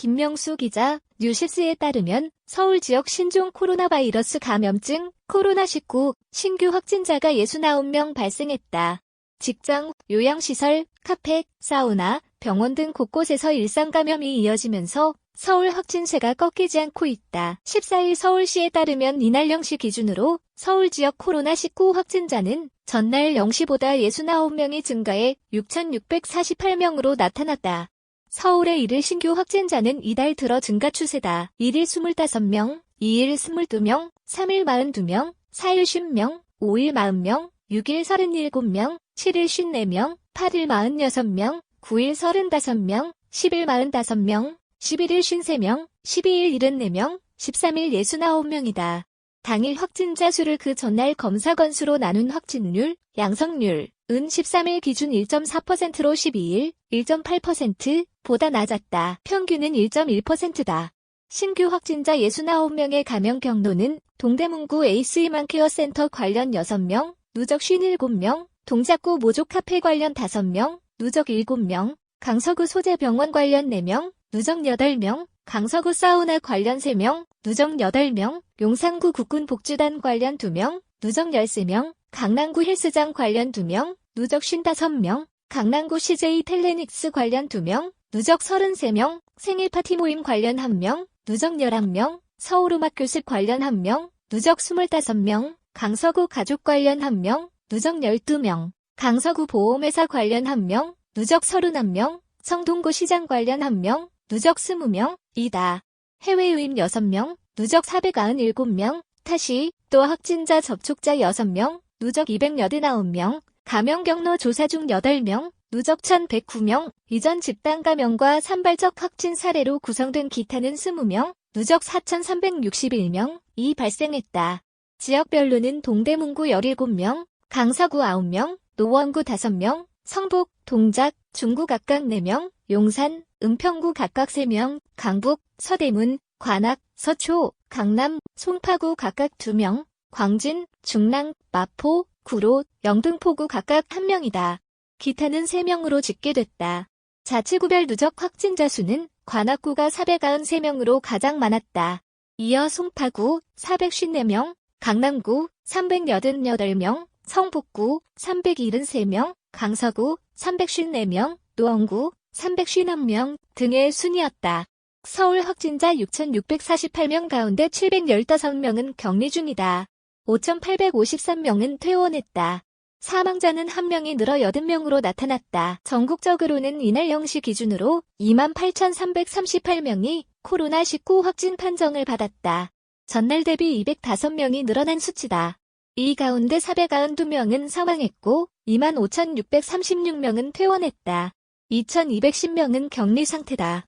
김명수 기자, 뉴시스에 따르면 서울 지역 신종 코로나 바이러스 감염증 코로나19 신규 확진자가 69명 발생했다. 직장, 요양시설, 카페, 사우나, 병원 등 곳곳에서 일상 감염이 이어지면서 서울 확진세가 꺾이지 않고 있다. 14일 서울시에 따르면 이날 0시 기준으로 서울 지역 코로나19 확진자는 전날 0시보다 69명이 증가해 6,648명으로 나타났다. 서울의 1일 신규 확진자는 이달 들어 증가 추세다. 1일 25명, 2일 22명, 3일 42명, 4일 50명, 5일 40명, 6일 37명, 7일 54명, 8일 46명, 9일 35명, 10일 45명, 11일 53명, 12일 74명, 13일 69명이다. 당일 확진자 수를 그 전날 검사 건수로 나눈 확진율, 양성률, 은 13일 기준 1.4%로 12일 1.8% 보다 낮았다. 평균은 1.1%다. 신규 확진자 69명의 감염 경로는 동대문구 에이스이만케어 센터 관련 6명, 누적 57명, 동작구 모조 카페 관련 5명, 누적 7명, 강서구 소재병원 관련 4명, 누적 8명, 강서구 사우나 관련 3명, 누적 8명, 용산구 국군복지단 관련 2명, 누적 13명, 강남구 헬스장 관련 2명, 누적 55명, 강남구 CJ 텔레닉스 관련 2명, 누적 33명, 생일 파티 모임 관련 1명, 누적 11명, 서울음악 교습 관련 1명, 누적 25명, 강서구 가족 관련 1명, 누적 12명, 강서구 보험회사 관련 1명, 누적 31명, 성동구 시장 관련 1명, 누적 20명, 이다. 해외 유임 6명, 누적 497명, 타시, 또 확진자 접촉자 6명, 누적 289명, 감염 경로 조사 중 8명, 누적 1109명, 이전 집단 감염과 산발적 확진 사례로 구성된 기타는 20명, 누적 4361명 이 발생했다. 지역별로는 동대문구 17명, 강서구 9명, 노원구 5명, 성북, 동작, 중구 각각 4명, 용산, 은평구 각각 3명, 강북, 서대문, 관악, 서초, 강남, 송파구 각각 2명, 광진, 중랑, 마포, 구로, 영등포구 각각 1명이다. 기타는 3명으로 집계됐다. 자치구별 누적 확진자 수는 관악구가 493명으로 가장 많았다. 이어 송파구 454명, 강남구 388명, 성북구 373명, 강서구 354명, 노원구 351명 등의 순이었다. 서울 확진자 6,648명 가운데 715명은 격리 중이다. 5,853명은 퇴원했다. 사망자는 1명이 늘어 80명으로 나타났다. 전국적으로는 이날 0시 기준으로 28,338명이 코로나19 확진 판정을 받았다. 전날 대비 205명이 늘어난 수치다. 이 가운데 492명은 사망했고 25,636명은 퇴원했다. 2,210명은 격리 상태다.